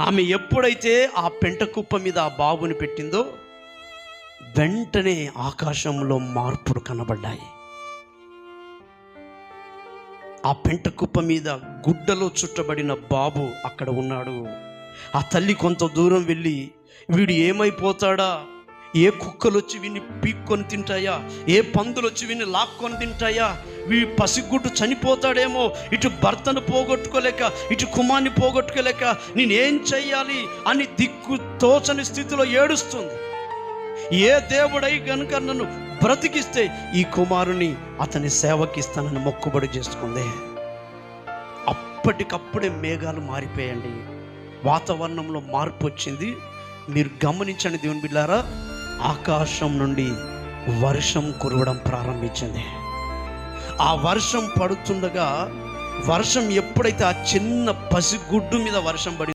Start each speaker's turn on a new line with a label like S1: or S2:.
S1: ఆమె ఎప్పుడైతే ఆ పెంట కుప్ప మీద ఆ బాబుని పెట్టిందో వెంటనే ఆకాశంలో మార్పులు కనబడ్డాయి. ఆ పెంట కుప్ప మీద గుడ్డలో చుట్టబడిన బాబు అక్కడ ఉన్నాడు. ఆ తల్లి కొంత దూరం వెళ్ళి వీడు ఏమైపోతాడా? ఏ కుక్కలు వచ్చి వీని పీక్కొని తింటాయా? ఏ పందులు వచ్చి వీని లాక్కొని తింటాయా? వీ పసిగుడ్డు చనిపోతాడేమో ఇటు భర్తను పోగొట్టుకోలేక ఇటు కుమార్ని పోగొట్టుకోలేక నేనేం చెయ్యాలి అని దిక్కు తోచని స్థితిలో ఏడుస్తుంది. ఏ దేవుడై కనుక నన్ను బ్రతికిస్తే ఈ కుమారుని అతని సేవకిస్తానని మొక్కుబడి చేసుకుంది. అప్పటికప్పుడే మేఘాలు మారిపోయండి వాతావరణంలో మార్పు వచ్చింది. మీరు గమనించండి దేవుని బిడ్డారా ఆకాశం నుండి వర్షం కురవడం ప్రారంభించింది. ఆ వర్షం పడుతుండగా వర్షం ఎప్పుడైతే ఆ చిన్న పసిగుడ్డు మీద వర్షం పడి